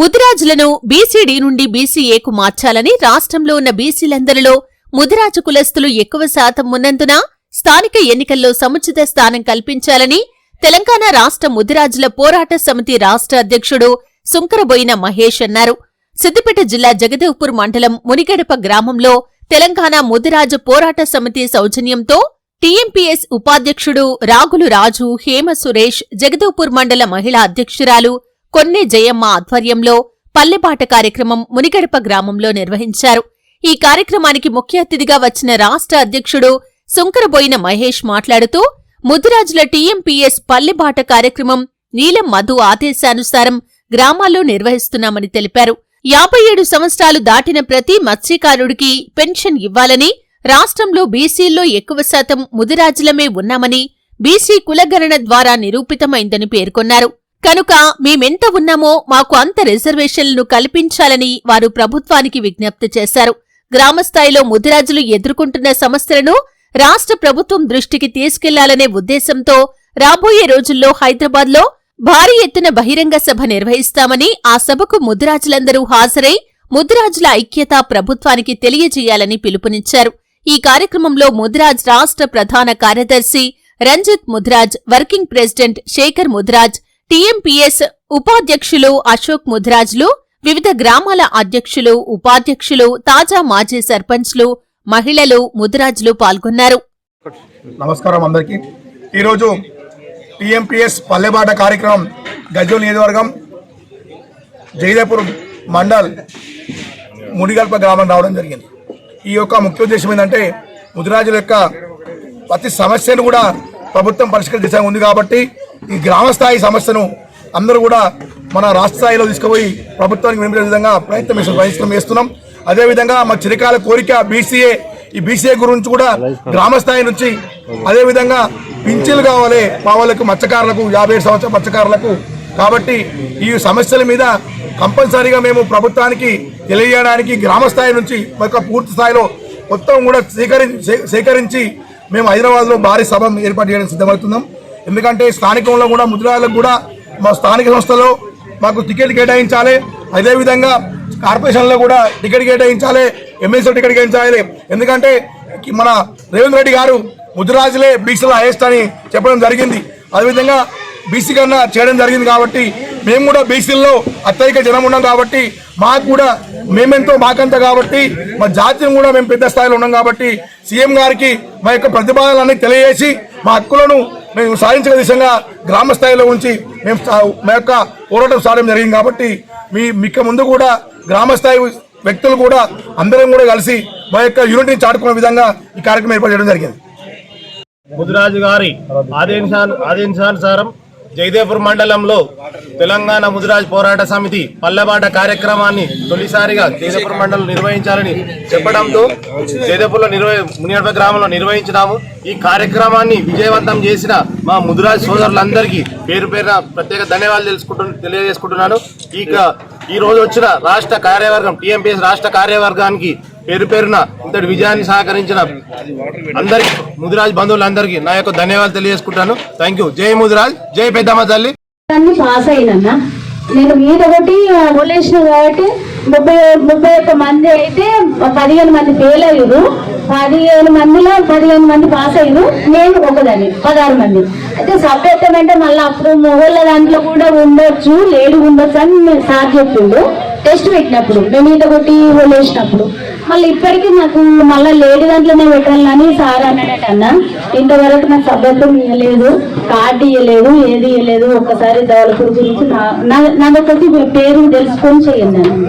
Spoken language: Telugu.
ముదిరాజులను బీసీడీ నుండి బీసీఏకు మార్చాలని రాష్ట్రంలో ఉన్న బీసీలందరిలో ముదిరాజు కులస్తులు ఎక్కువ శాతం ఉన్నందున స్థానిక ఎన్నికల్లో సముచిత స్థానం కల్పించాలని తెలంగాణ రాష్ట్ర ముదిరాజుల పోరాట సమితి రాష్ట్ర అధ్యక్షుడు సుంకరబోయిన మహేష్ అన్నారు. సిద్దిపేట జిల్లా జగదేవ్పూర్ మండలం మునిగడప గ్రామంలో తెలంగాణ ముదిరాజు పోరాట సమితి సౌజన్యంతో టీఎంపీఎస్ ఉపాధ్యక్షుడు రాగులు రాజు హేమ సురేష్ జగదేవ్పూర్ మండల మహిళా అధ్యక్షురాలు కొన్నే జయమ్మ ఆధ్వర్యంలో పల్లెబాట కార్యక్రమం మునిగడప గ్రామంలో నిర్వహించారు. ఈ కార్యక్రమానికి ముఖ్య అతిథిగా వచ్చిన రాష్ట్ర అధ్యక్షుడు సుంకరబోయిన మహేష్ మాట్లాడుతూ ముదురాజుల టీఎంపీఎస్ పల్లెబాట కార్యక్రమం నీలం మధు ఆదేశానుసారం గ్రామాల్లో నిర్వహిస్తున్నామని తెలిపారు. యాభై ఏడు సంవత్సరాలు దాటిన ప్రతి మత్స్యకారుడికి పెన్షన్ ఇవ్వాలని రాష్ట్రంలో బీసీల్లో ఎక్కువ శాతం ముదిరాజులమే ఉన్నామని బీసీ కులగణన ద్వారా నిరూపితమైందని పేర్కొన్నారు. కనుక మేమెంత ఉన్నామో మాకు అంత రిజర్వేషన్లను కల్పించాలని వారు ప్రభుత్వానికి విజ్ఞప్తి చేశారు. గ్రామస్థాయిలో ముదిరాజులు ఎదుర్కొంటున్న సమస్యలను రాష్ట్ర ప్రభుత్వం దృష్టికి తీసుకెళ్ళాలనే ఉద్దేశంతో రాబోయే రోజుల్లో హైదరాబాద్లో భారీ ఎత్తున బహిరంగ సభ నిర్వహిస్తామని ఆ సభకు ముదిరాజులందరూ హాజరై ముదిరాజుల ఐక్యత ప్రభుత్వానికి తెలియజేయాలని పిలుపునిచ్చారు. ఈ కార్యక్రమంలో ముదిరాజ్ రాష్ట్ర ప్రధాన కార్యదర్శి Ranjith Mudiraj working president Shekar Mudiraj TMPS ఉపాధ్యక్షులు అశోక్ ముద్రాజ్లు వివిధ గ్రామాల అధ్యక్షులు ఉపాధ్యక్షులు తాజా మాజీ సర్పంచ్లు మహిళలు ముద్రాజ్లు పాల్గొన్నారు. నమస్కారం అందరికీ. ఈరోజు టీఎంపీఎస్ పల్లెబాట కార్యక్రమం గజ్జోల్ నియోజకవర్గం జైదేపూర్ మండల్ మునిగల్ప గ్రామం రావడం జరిగింది. ఈ యొక్క ముఖ్య ఉద్దేశం ఏంటంటే ముదిరాజుల యొక్క ప్రతి సమస్యను కూడా ప్రభుత్వం పరిష్కరించే ఉంది కాబట్టి ఈ గ్రామ స్థాయి సమస్యను అందరూ కూడా మన రాష్ట్ర స్థాయిలో తీసుకుపోయి ప్రభుత్వానికి వినిపించే విధంగా ప్రయత్నం ప్రయత్నం చేస్తున్నాం. అదేవిధంగా మా చిరకాల కోరిక బీసీఏ ఈ బీసీఏ గురించి కూడా గ్రామ స్థాయి నుంచి అదేవిధంగా పింఛన్లు కావాలి మా వాళ్ళకు మత్స్యకారులకు యాభై ఏడు సంవత్సరాల మత్స్యకారులకు. కాబట్టి ఈ సమస్యల మీద కంపల్సరీగా మేము ప్రభుత్వానికి తెలియజేయడానికి గ్రామ స్థాయి నుంచి ఒక పూర్తి స్థాయిలో మొత్తం కూడా సేకరించి సేకరించి మేము హైదరాబాద్లో భారీ సభ ఏర్పాటు చేయడానికి సిద్ధమవుతున్నాం. ఎందుకంటే స్థానికంలో కూడా ముద్రాలకు కూడా మా స్థానిక సంస్థలో మాకు టికెట్ కేటాయించాలి. అదేవిధంగా కార్పొరేషన్లో కూడా టికెట్ కేటాయించాలి ఎమ్మెల్సీ టికెట్ కేటాయించాలి. ఎందుకంటే మన రేవంత్ రెడ్డి గారు ముద్రాజులే బీసీలో హైయెస్ట్ అని చెప్పడం జరిగింది. అదేవిధంగా బీసీ కన్నా చేయడం జరిగింది కాబట్టి మేము కూడా బీసీల్లో అత్యధిక జనం ఉన్నాం కాబట్టి మాకు కూడా మేమెంతో మాకంత కాబట్టి మా జాతిని కూడా మేము పెద్ద స్థాయిలో ఉన్నాం కాబట్టి సీఎం గారికి మా యొక్క ప్రతిపాదనలన్నీ తెలియజేసి మా హక్కులను మేము సాధించిన దిశగా గ్రామ స్థాయిలో ఉంచి మేము మా యొక్క పోరాటం సాధడం జరిగింది కాబట్టి మీ మిక్క ముందు కూడా గ్రామ స్థాయి వ్యక్తులు కూడా అందరం కూడా కలిసి మా యొక్క యూనిట్ని చాటుకునే విధంగా ఈ కార్యక్రమం ఏర్పాటు చేయడం జరిగింది. ముదిరాజు గారి ఆదేశాను ఆదేశానుసారం జయదేవ్పూర్ మండలంలో తెలంగాణ ముదిరాజ్ పోరాట సమితి పల్లెబాట కార్యక్రమాన్ని తొలిసారిగా జయదేవ్పూర్ మండలం నిర్వహించాలని చెప్పడంతో జయదేవ్పూర్లో నిర్వ మునియడప గ్రామంలో నిర్వహించినాము. ఈ కార్యక్రమాన్ని విజయవంతం చేసిన మా ముదిరాజ్ సోదరులందరికీ పేరు పేరున ప్రత్యేక ధన్యవాదాలు తెలుసుకుంటు తెలియజేసుకుంటున్నాను. ఈ ఈ రోజు వచ్చిన రాష్ట్ర కార్యవర్గం టీఎంపీఎస్ రాష్ట్ర కార్యవర్గానికి పేరు పేరున ఇంతటి విజయాన్ని సహకరించిన అందరికి ముదిరాజ్ బంధువులందరికీ నా యొక్క ధన్యవాదాలు తెలియజేసుకుంటాను. థ్యాంక్ యూ జై ముదిరాజ్ జై పెద్దమ్మ తల్లి. అన్ని పాస్ అయినన్నా. నేను మీద ఒకటి వదిలేసిన కాబట్టి ముప్పై ముప్పై ఒక్క మంది అయితే పదిహేను మంది ఫెయిల్ అయ్యారు పదిహేను మందిలో పదిహేను మంది పాస్ అయ్యారు నేను ఒకదాన్ని పదహారు మంది. అయితే సభ్యత్వం అంటే మళ్ళీ అప్పుడు మొగోళ్ళ దాంట్లో కూడా ఉండొచ్చు లేడీ ఉండొచ్చు అని నేను సార్ చెప్పిండు. టెస్ట్ పెట్టినప్పుడు నేను ఈత కొట్టి వదిలేసినప్పుడు మళ్ళీ ఇప్పటికీ నాకు మళ్ళీ లేడి దాంట్లోనే పెట్టాలని సార్ అన్నాడట అన్న. ఇంతవరకు నాకు సభ్యత్వం ఇవ్వలేదు కార్డు ఇవ్వలేదు ఏది ఇవ్వలేదు ఒక్కసారి దళపూర్ గురించి నా- నా- నాదొకటి పేరు తెలుసుకొని చేయండి అన్న.